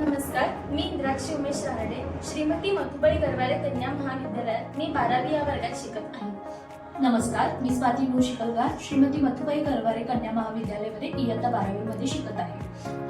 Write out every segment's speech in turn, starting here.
नमस्कार मी इंद्राक्षी उमेश राहडे श्रीमती मथुबाई गरवारे कन्या महाविद्यालयात मी बारावी या वर्गात शिकत आहे. नमस्कार मी स्वाती भूषिकलगार श्रीमती मथुबाई गरवारे कन्या महाविद्यालयामध्ये इयत्ता बारावीमध्ये शिकत आहे.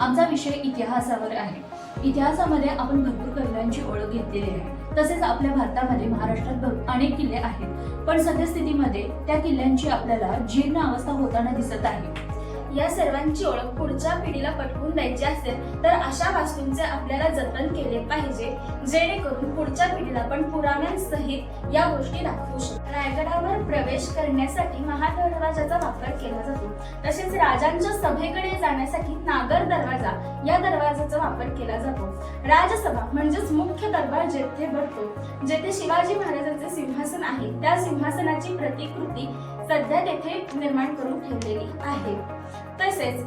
आमचा विषय इतिहासावर आहे. इतिहासामध्ये आपण भरपूर कविरांची ओळख घेतलेली आहे. तसेच आपल्या भारतामध्ये महाराष्ट्रात अनेक किल्ले आहेत. पण सद्यस्थितीमध्ये त्या किल्ल्यांची आपल्याला जीर्ण अवस्था होताना दिसत आहे. या सर्वांची ओळख पुढच्या पिढीला पटवून द्यायची असेल तर अशा वास्तूंचे आपल्याला जतन केले पाहिजे जेणेकरून पुढच्या पिढीला पण पुराण्यांसहित या गोष्टी दाखवू शकतो रायगडावर प्रवेश करण्यासाठी महादरवाजाचा वापर केला जातो. तसेच राजांच्या सभेकडे जाण्यासाठी नागर दरवाजा या दरवाजाचा वापर केला जातो. राजसभा म्हणजेच मुख्य दरबार जेथे भरतो जेथे शिवाजी महाराजांचे सिंहासन आहे त्या सिंहासनाची प्रतिकृती सध्या तेथे निर्माण करून ठेवलेली आहे. तसेच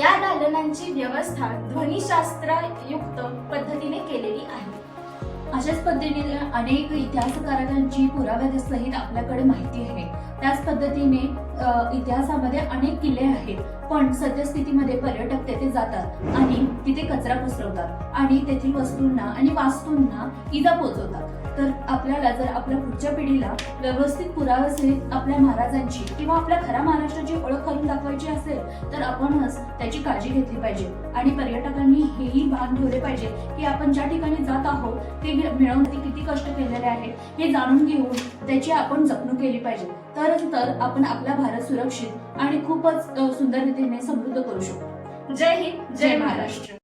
या दालनांची व्यवस्था ध्वनिशास्त्रयुक्त पद्धतीने केलेली आहे. अशाच पद्धतीने अनेक इतिहासकारांची पुराव्यासहित आपल्याकडे माहिती आहे. त्याच पद्धतीने इतिहासामध्ये अनेक किल्ले आहेत. पण सद्यस्थितीमध्ये पर्यटक तेथे जातात आणि तिथे कचरा पसरवतात आणि तेथील वस्तूंना आणि वास्तूंना इजा पोचवतात तर आपल्याला जर आपल्या पुढच्या पिढीला व्यवस्थित पुराव्यासहित आपल्या महाराजांची किंवा आपल्या खऱ्या महाराष्ट्राची ओळख करून दाखवायची असेल तर आपणच त्याची काळजी घेतली पाहिजे. आणि पर्यटकांनी हेही भान ठेवले पाहिजे की आपण ज्या ठिकाणी जात आहोत ते मिळवण्यासाठी किती कष्ट केलेले आहेत हे जाणून घेऊन त्याची आपण जपणूक केली पाहिजे. तरच तर आपण आपला भारत सुरक्षित आणि खूपच सुंदर रीतीने समृद्ध करू शकतो जय हिंद जय महाराष्ट्र.